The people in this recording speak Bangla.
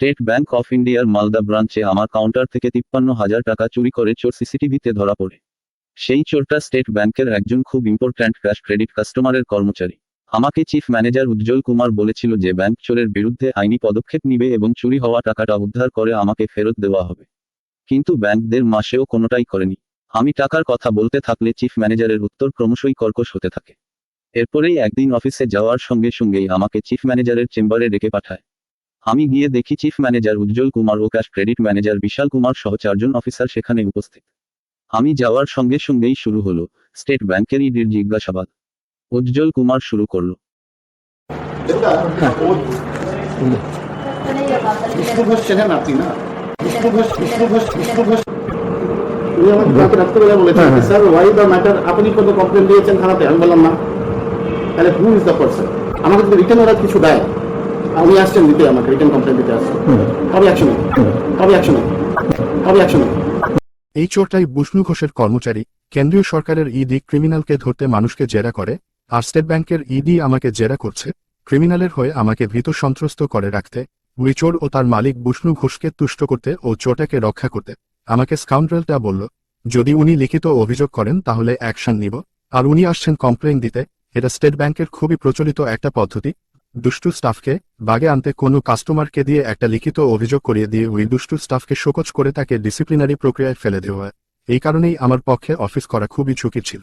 স্টেট ব্যাংক অফ ইন্ডিয়ার মালদা ব্রাঞ্চে আমার কাউন্টার থেকে তিপ্পান্ন হাজার টাকা চুরি করে চোর সিসিটিভিতে ধরা পড়ে। সেই চোরটা স্টেট ব্যাংকের একজন খুব ইম্পর্ট্যান্ট ক্যাশ ক্রেডিট কাস্টমারের কর্মচারী। আমাকে চিফ ম্যানেজার উজ্জ্বল কুমার বলেছিল যে ব্যাংক চোরের বিরুদ্ধে আইনি পদক্ষেপ নিবে এবং চুরি হওয়া টাকাটা উদ্ধার করে আমাকে ফেরত দেওয়া হবে। কিন্তু ব্যাংকদের মাসেও কোনোটাই করেনি। আমি টাকার কথা বলতে থাকলে চিফ ম্যানেজারের উত্তর ক্রমশই কর্কশ হতে থাকে। এরপরেই একদিন অফিসে যাওয়ার সঙ্গে সঙ্গেই আমাকে চিফ ম্যানেজারের চেম্বারে ডেকে পাঠায়। আমি গিয়ে দেখি চিফ ম্যানেজার উজ্জ্বল কুমার ও cash credit manager Bishal Kumar সহ চারজন অফিসার সেখানে উপস্থিত। আমি যাওয়ার সঙ্গে সঙ্গেই শুরু হলো। স্টেট ব্যাংকের ইডির জিজ্ঞাসাবাদ। উজ্জ্বল কুমার শুরু করল। আপনি না। তাহলে আমাকে যদি রিটার্ন কিছু দেয় উনি আসছেন দিতে আমাকে রিটার্ন কমপ্লেন দিতে আসছেন অ্যাকশন অ্যাকশন অ্যাকশন এই চোরটাই বিষ্ণু ঘোষের কর্মচারী। কেন্দ্রীয় সরকারের ইডি ক্রিমিনালকে ধরতে মানুষকে জেরা করে আর স্টেট ব্যাংকের ইডি আমাকে জেরা করছে ক্রিমিনালের হয়ে আমাকে ভীত সন্ত্রস্ত করে রাখতে ওই চোর ও তার মালিক বিষ্ণু ঘোষকে তুষ্ট করতে ও চোরটাকে রক্ষা করতে। আমাকে স্কাউন্ড্রেলটা বলল যদি উনি লিখিত অভিযোগ করেন তাহলে অ্যাকশন নিব। আর উনি আসছেন কমপ্লেন দিতে। এটা স্টেট ব্যাংকের খুবই প্রচলিত একটা পদ্ধতি। দুষ্টু স্টাফকে বাগে আনতে কোনো কাস্টমারকে দিয়ে একটা লিখিত অভিযোগ করিয়ে দিয়ে ওই দুষ্টু স্টাফকে শোকজ করে তাকে ডিসিপ্লিনারি প্রক্রিয়ায় ফেলে দেওয়া এই কারণেই আমার পক্ষে অফিস করা খুবই ঝুঁকি ছিল।